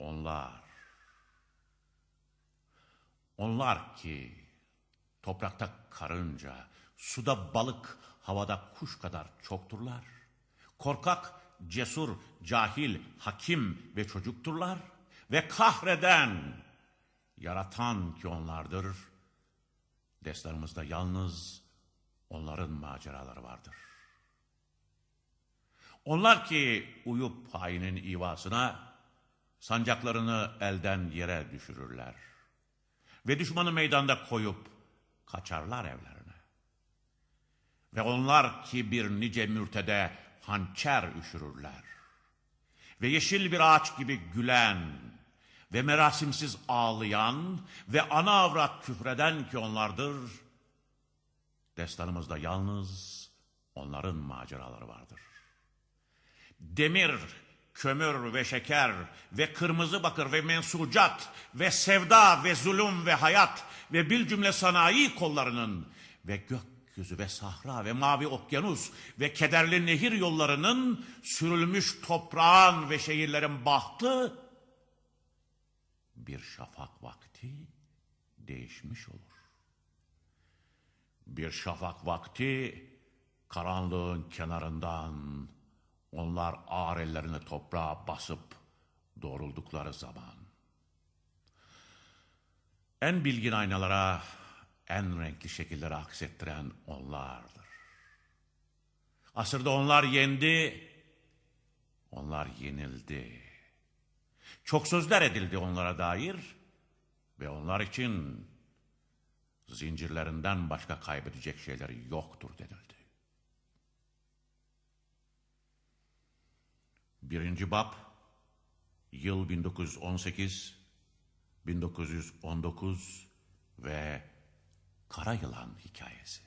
Onlar. Onlar ki toprakta karınca, suda balık, havada kuş kadar çokturlar. Korkak, cesur, cahil, hakim ve çocukturlar. Ve kahreden, yaratan ki onlardır. Destanımızda yalnız onların maceraları vardır. Onlar ki uyup hainin ivasına sancaklarını elden yere düşürürler. Ve düşmanı meydanda koyup kaçarlar evlerine. Ve onlar ki bir nice mürtede hançer üşürürler. Ve yeşil bir ağaç gibi gülen ve merasimsiz ağlayan ve ana avrat küfreden ki onlardır. Destanımızda yalnız onların maceraları vardır. Demir, kömür ve şeker ve kırmızı bakır ve mensucat ve sevda ve zulüm ve hayat ve bil cümle sanayi kollarının ve gökyüzü ve sahra ve mavi okyanus ve kederli nehir yollarının sürülmüş toprağın ve şehirlerin bahtı bir şafak vakti değişmiş olur. Bir şafak vakti karanlığın kenarından onlar ağır ellerini toprağa basıp doğruldukları zaman. En bilgin aynalara en renkli şekilleri aksettiren onlardır. Asırda onlar yendi, onlar yenildi. Çok sözler edildi onlara dair ve onlar için zincirlerinden başka kaybedecek şeyleri yoktur denildi. Birinci bab, yıl 1918, 1919 ve Kara Yılan hikayesi.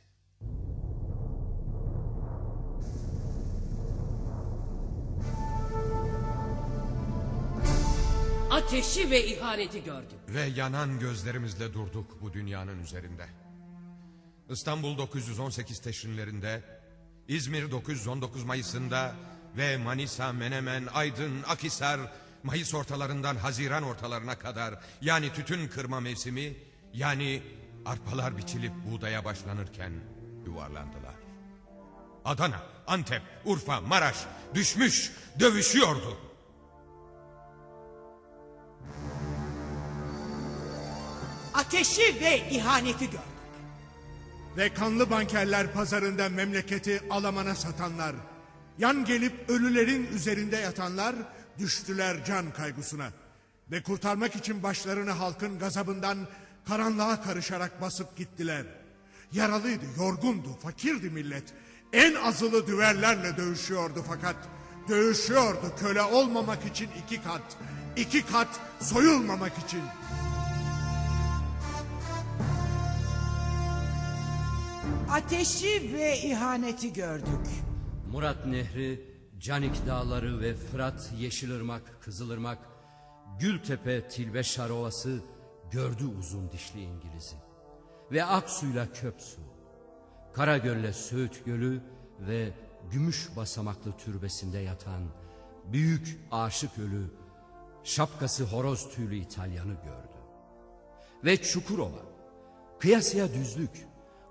Ateşi ve ihaneti gördük. Ve yanan gözlerimizle durduk bu dünyanın üzerinde. İstanbul 918 teşrinlerinde, İzmir 919 Mayıs'ında ve Manisa, Menemen, Aydın, Akhisar, Mayıs ortalarından Haziran ortalarına kadar yani tütün kırma mevsimi yani arpalar biçilip buğdaya başlanırken yuvarlandılar. Adana, Antep, Urfa, Maraş düşmüş, dövüşüyordu. Ateşi ve ihaneti gördük. Ve kanlı bankerler pazarında memleketi alamana satanlar, yan gelip ölülerin üzerinde yatanlar düştüler can kaygısına. Ve kurtarmak için başlarını halkın gazabından karanlığa karışarak basıp gittiler. Yaralıydı, yorgundu, fakirdi millet. En azılı düverlerle dövüşüyordu fakat dövüşüyordu köle olmamak için iki kat, iki kat soyulmamak için. Ateşi ve ihaneti gördük. Murat Nehri, Canik Dağları ve Fırat, Yeşilırmak, Kızılırmak, Gültepe, Tilbe Şarovası gördü uzun dişli İngiliz'i. Ve Aksu'yla Köpsu, Karagöl'le Söğüt Gölü ve Gümüş Basamaklı Türbesinde yatan büyük aşık ölü, şapkası horoz tüylü İtalyanı gördü. Ve Çukurova, kıyasıya düzlük,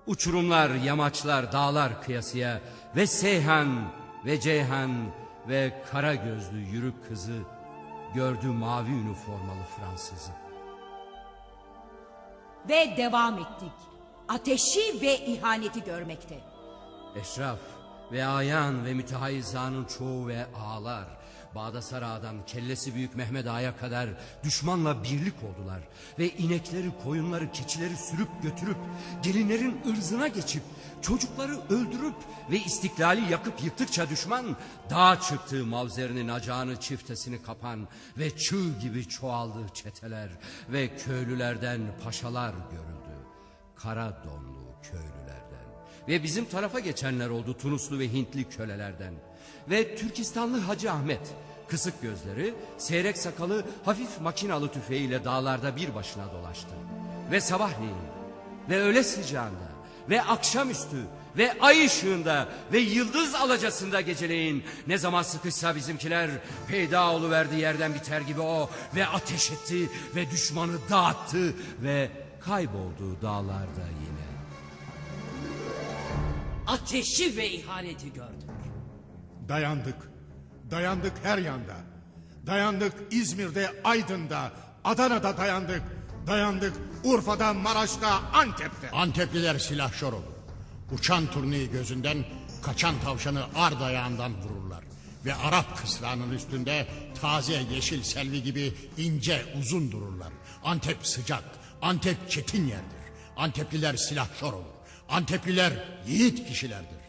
uçurumlar, yamaçlar, dağlar kıyasıya ve Seyhan ve Ceyhan ve kara gözlü yürük kızı gördü mavi üniformalı Fransızı. Ve devam ettik. Ateşi ve ihaneti görmekte. Eşraf ve ayan ve mütehayyizanın çoğu ve ağalar Bağdasar Ağa'dan kellesi büyük Mehmet Ağa'ya kadar düşmanla birlik oldular. Ve inekleri, koyunları, keçileri sürüp götürüp gelinlerin ırzına geçip çocukları öldürüp ve istiklali yakıp yıktıkça düşman dağa çıktığı mavzerinin acağını çiftesini kapan ve çığ gibi çoğaldığı çeteler ve köylülerden paşalar görüldü. Kara donlu köylülerden ve bizim tarafa geçenler oldu Tunuslu ve Hintli kölelerden. Ve Türkistanlı Hacı Ahmet, kısık gözleri, seyrek sakalı, hafif makinalı tüfeğiyle dağlarda bir başına dolaştı. Ve sabahleyin ve öğle sıcağında ve akşamüstü ve ay ışığında ve yıldız alacasında geceleyin ne zaman sıkışsa bizimkiler peyda oluverdi yerden biter gibi o ve ateş etti ve düşmanı dağıttı ve kayboldu dağlarda yine. Ateşi ve ihaneti gördük. Dayandık. Dayandık her yanda. Dayandık İzmir'de, Aydın'da, Adana'da dayandık. Dayandık Urfa'da, Maraş'ta, Antep'te. Antepliler silahşor olur. Uçan turneyi gözünden, kaçan tavşanı ar dayağından vururlar. Ve Arap kısrağının üstünde taze yeşil selvi gibi ince uzun dururlar. Antep sıcak, Antep çetin yerdir. Antepliler silahşor olur. Antepliler yiğit kişilerdir.